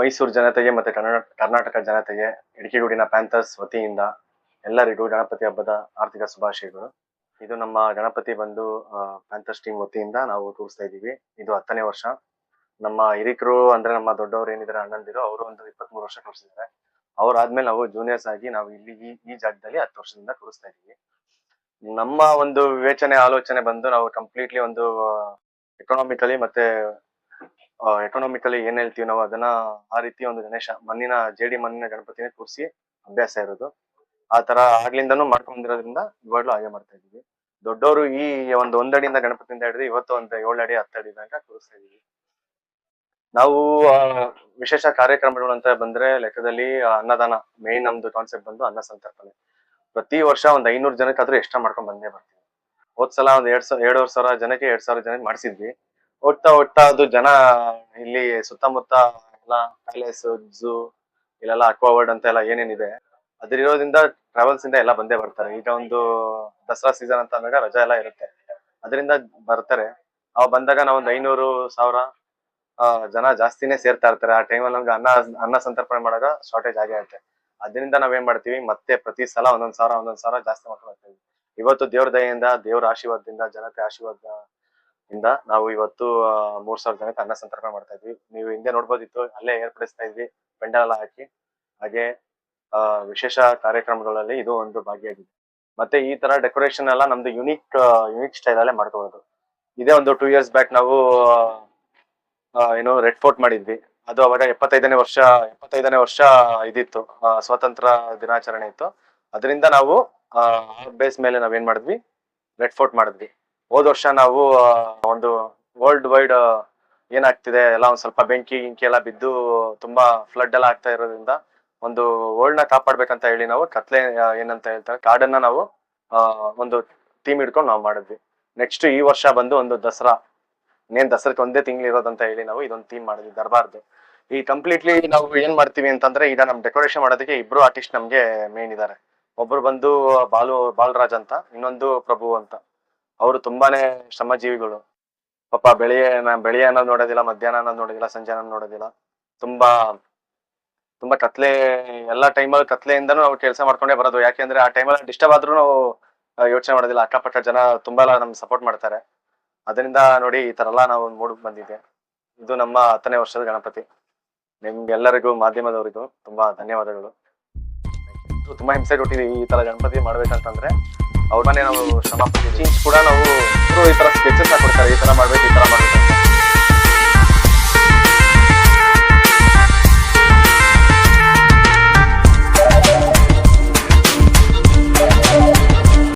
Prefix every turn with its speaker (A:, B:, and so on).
A: ಮೈಸೂರು ಜನತೆಗೆ ಮತ್ತೆ ಕರ್ನಾಟಕ ಜನತೆಗೆ, ಇಡಕಿಗೂಡಿನ ಪ್ಯಾಂಥರ್ಸ್ ವತಿಯಿಂದ ಎಲ್ಲರಿಗೂ ಗಣಪತಿ ಹಬ್ಬದ ಆರ್ಥಿಕ ಶುಭಾಶಯಗಳು. ಇದು ನಮ್ಮ ಗಣಪತಿ ಬಂದು ಪ್ಯಾಂಥರ್ಸ್ ಟೀಮ್ ವತಿಯಿಂದ ನಾವು ತೋರಿಸ್ತಾ ಇದೀವಿ ಇದು ಹತ್ತನೇ ವರ್ಷ. ನಮ್ಮ ಹಿರಿಕರು ಅಂದ್ರೆ ನಮ್ಮ ದೊಡ್ಡವರು ಏನಿದ್ದಾರೆ, ಅಣ್ಣಂದಿರು, ಅವರು ಒಂದು ಇಪ್ಪತ್ಮೂರು ವರ್ಷ ತೋರಿಸಿದ್ದಾರೆ ಅವ್ರಾದ್ಮೇಲೆ ನಾವು ಜೂನಿಯರ್ಸ್ ಆಗಿ ನಾವು ಇಲ್ಲಿ ಈ ಈ ಜಾಗದಲ್ಲಿ ಹತ್ತು ವರ್ಷದಿಂದ ತೋರಿಸ್ತಾ ಇದೀವಿ ನಮ್ಮ ಒಂದು ವಿವೇಚನೆ, ಆಲೋಚನೆ ಬಂದು ನಾವು ಕಂಪ್ಲೀಟ್ಲಿ ಒಂದು ಎಕನಾಮಿಕಲಿ ಮತ್ತೆ ಎಕನಾಮಿಕಲಿ ಏನ್ ಹೇಳ್ತೀವಿ ನಾವು ಅದನ್ನ ಆ ರೀತಿ ಒಂದು ಗಣೇಶ, ಮಣ್ಣಿನ, ಜೇಡಿ ಮಣ್ಣಿನ ಗಣಪತಿನ ಕೂರಿಸಿ ಅಭ್ಯಾಸ ಇರೋದು. ಆ ತರ ಆಗ್ಲಿಂದನೂ ಮಾಡ್ಕೊಂಡಿರೋದ್ರಿಂದ ಇವಾಗ್ಲೂ ಹಾಗೆ ಮಾಡ್ತಾ ಇದೀವಿ ದೊಡ್ಡವರು ಈ ಒಂದು ಒಂದಡಿಯಿಂದ ಗಣಪತಿಯಿಂದ ಹಿಡಿದು ಇವತ್ತು ಒಂದು ಏಳು ಅಡಿ ಹತ್ತು ಅಡಿ ತನಕ ಕೂರಿಸ್ತಾ ಇದೀವಿ ನಾವು ವಿಶೇಷ ಕಾರ್ಯಕ್ರಮಗಳು ಅಂತ ಬಂದ್ರೆ ಲೆಕ್ಕದಲ್ಲಿ ಅನ್ನದಾನ ಮೇನ್ ನಮ್ದು ಕಾನ್ಸೆಪ್ಟ್ ಬಂದು ಅನ್ನ ಸಂತರ್ಪಣೆ. ಪ್ರತಿ ವರ್ಷ ಒಂದ್ ಐನೂರು ಜನಕ್ಕಾದ್ರೂ ಎಕ್ಸ್ಟ್ರಾ ಮಾಡ್ಕೊಂಡ್ ಬಂದೇ ಬರ್ತೀವಿ. ಹೋದ್ಸಲ ಒಂದ್ ಎರಡ್ ಸಾವಿರ ಎರಡೂವರೆ ಸಾವಿರ ಜನಕ್ಕೆ ಎರಡ್ ಸಾವಿರ ಜನಕ್ಕೆ ಮಾಡಿಸಿದ್ವಿ. ಹೋಗ್ತಾ ಹೋಗ್ತಾ ಅದು ಜನ ಇಲ್ಲಿ ಸುತ್ತಮುತ್ತ ಎಲ್ಲ ಪ್ಯಾಲೇಸ್ ಝೂ ಇಲ್ಲೆಲ್ಲ ಅಕ್ವಾವರ್ಡ್ ಅಂತ ಎಲ್ಲ ಏನೇನಿದೆ, ಅದ್ರಿರೋದ್ರಿಂದ ಟ್ರಾವೆಲ್ಸ್ ಇಂದ ಎಲ್ಲ ಬಂದೇ ಬರ್ತಾರೆ. ಈಗ ಒಂದು ದಸರಾ ಸೀಸನ್ ಅಂತ ಅಂದಾಗ ರಜಾ ಎಲ್ಲ ಇರುತ್ತೆ. ಅದರಿಂದ ಬರ್ತಾರೆ. ಅವ್ ಬಂದಾಗ ನಾವು ಒಂದು ಐನೂರು ಸಾವಿರ ಜನ ಜಾಸ್ತಿನೇ ಸೇರ್ತಾ ಇರ್ತಾರೆ. ಆ ಟೈಮಲ್ಲಿ ನಮ್ಗೆ ಅನ್ನ ಅನ್ನ ಸಂತರ್ಪಣೆ ಮಾಡಾಗ ಶಾರ್ಟೇಜ್ ಆಗೇ ಇರುತ್ತೆ. ಅದರಿಂದ ನಾವೇನ್ ಮಾಡ್ತೀವಿ, ಮತ್ತೆ ಪ್ರತಿ ಸಲ ಒಂದೊಂದ್ ಸಾವಿರ ಒಂದೊಂದ್ ಸಾವಿರ ಜಾಸ್ತಿ ಮಾಡ್ಕೊಂಡು ಇವತ್ತು ದೇವ್ರ ದಯೆಯಿಂದ, ದೇವ್ರ ಆಶೀರ್ವಾದದಿಂದ, ಜನತೆ ಆಶೀರ್ವಾದ ಇಂದ ನಾವು ಇವತ್ತು ಮೂರ್ ಸಾವಿರ ಜನಕ್ಕೆ ಅನ್ನ ಸಂತರ್ಪಣೆ ಮಾಡ್ತಾ ಇದ್ವಿ. ನೀವು ಹಿಂದೆ ನೋಡ್ಬೋದಿತ್ತು, ಅಲ್ಲೇ ಏರ್ಪಡಿಸ್ತಾ ಇದ್ವಿ ಪೆಂಡಲ್ ಎಲ್ಲ ಹಾಕಿ. ಹಾಗೆ ವಿಶೇಷ ಕಾರ್ಯಕ್ರಮಗಳಲ್ಲಿ ಇದು ಒಂದು ಭಾಗಿಯಾಗಿದೆ. ಮತ್ತೆ ಈ ತರ ಡೆಕೋರೇಷನ್ ಎಲ್ಲ ನಮ್ದು ಯುನೀಕ್ ಯುನೀಕ್ ಸ್ಟೈಲ್ ಅಲ್ಲೇ ಮಾಡ್ಕೋಬಹುದು ಇದೇ ಒಂದು ಟೂ ಇಯರ್ಸ್ ಬ್ಯಾಕ್ ನಾವು ಏನು ರೆಡ್ ಫೋರ್ಟ್ ಮಾಡಿದ್ವಿ. ಅದು ಅವಾಗ ಎಪ್ಪತ್ತೈದನೇ ವರ್ಷ ಎಪ್ಪತ್ತೈದನೇ ವರ್ಷ ಇದಿತ್ತು ಸ್ವಾತಂತ್ರ್ಯ ದಿನಾಚರಣೆ ಇತ್ತು. ಅದರಿಂದ ನಾವು ಬೇಸ್ ಮೇಲೆ ನಾವೇನ್ ಮಾಡಿದ್ವಿ? ರೆಡ್ ಫೋರ್ಟ್ ಮಾಡಿದ್ವಿ. ಹೋದ ವರ್ಷ ನಾವು ಒಂದು ವರ್ಲ್ಡ್ ವೈಡ್ ಏನಾಗ್ತಿದೆ, ಎಲ್ಲ ಒಂದ್ ಸ್ವಲ್ಪ ಬೆಂಕಿ ಗಿಂಕಿ ಎಲ್ಲ ಬಿದ್ದು ತುಂಬಾ ಫ್ಲಡ್ ಎಲ್ಲ ಆಗ್ತಾ ಇರೋದ್ರಿಂದ ಒಂದು ವರ್ಲ್ಡ್ನ ಕಾಪಾಡ್ಬೇಕಂತ ಹೇಳಿ ನಾವು ಕತ್ಲೆ ಏನಂತ ಹೇಳ್ತಾರೆ, ಕಾಡನ್ನ ನಾವು ಒಂದು ಟೀಮ್ ಹಿಡ್ಕೊಂಡು ನಾವು ಮಾಡಿದ್ವಿ. ನೆಕ್ಸ್ಟ್ ಈ ವರ್ಷ ಬಂದು ಒಂದು ದಸರಾ. ಇನ್ನೇನ್ ದಸರಕ್ಕೆ ಒಂದೇ ತಿಂಗಳು ಇರೋದಂತ ಹೇಳಿ ನಾವು ಇದೊಂದು ಥೀಮ್ ಮಾಡಿದ್ವಿ, ದರ್ಬಾರ್ದು. ಈ ಕಂಪ್ಲೀಟ್ಲಿ ನಾವು ಏನ್ ಮಾಡ್ತೀವಿ ಅಂತಂದ್ರೆ ಈಗ ನಮ್ ಡೆಕೋರೇಷನ್ ಮಾಡೋದಕ್ಕೆ ಇಬ್ರು ಆರ್ಟಿಸ್ಟ್ ನಮ್ಗೆ ಮೇನ್ ಇದಾರೆ ಒಬ್ರು ಬಂದು ಬಾಲು, ಬಾಲರಾಜ್ ಅಂತ, ಇನ್ನೊಂದು ಪ್ರಭು ಅಂತ. ಅವರು ತುಂಬಾನೇ ಶ್ರಮಜೀವಿಗಳು. ಪಾಪ ಬೆಳಿಗ್ಗೆ ಬೆಳಿಗ್ಗೆ ಅನ್ನೋದು ನೋಡೋದಿಲ್ಲ, ಮಧ್ಯಾಹ್ನ ಅನ್ನೋದು ನೋಡೋದಿಲ್ಲ, ಸಂಜೆ ಅನ್ನೋದು ನೋಡೋದಿಲ್ಲ. ತುಂಬಾ ತುಂಬಾ ಕತ್ಲೆ ಎಲ್ಲಾ ಟೈಮಲ್ಲಿ ಕತ್ಲೆಯಿಂದನೂ ನಾವು ಕೆಲಸ ಮಾಡ್ಕೊಂಡೇ ಬರೋದು. ಯಾಕೆಂದ್ರೆ ಆ ಟೈಮಲ್ಲಿ ಡಿಸ್ಟರ್ಬ್ ಆದ್ರೂ ನಾವು ಯೋಚನೆ ಮಾಡೋದಿಲ್ಲ. ಅಕ್ಕಪಕ್ಕ ಜನ ತುಂಬಾ ಎಲ್ಲ ನಮ್ಗೆ ಸಪೋರ್ಟ್ ಮಾಡ್ತಾರೆ. ಅದರಿಂದ ನೋಡಿ ಈ ತರ ಎಲ್ಲ ನಾವು ಮೂಡ್ ಬಂದಿದೆ ಇದು ನಮ್ಮ ಹತ್ತನೇ ವರ್ಷದ ಗಣಪತಿ. ನಿಮ್ಗೆಲ್ಲರಿಗೂ ಮಾಧ್ಯಮದವರಿಗೂ ತುಂಬಾ ಧನ್ಯವಾದಗಳು. ತುಂಬಾ ಹಿಂಸೆ ಕೊಟ್ಟಿದ್ದೀವಿ ಈ ತರ ಗಣಪತಿ ಮಾಡ್ಬೇಕಂತಂದ್ರೆ. ಅವ್ರ ಮನೆ ನಾವು ಶ್ರಮ ಪಟ್ಟಿದ್ದೀವಿ ಕೂಡ ನಾವು ಇವ್ರು ಈ ತರ ಸ್ಕೆಚಸ್ ಹಾಕೊಡ್ತಾರೆ ಈ ತರ ಮಾಡ್ಬೇಕು ಈ ತರ ಮಾಡ್ಬೇಕು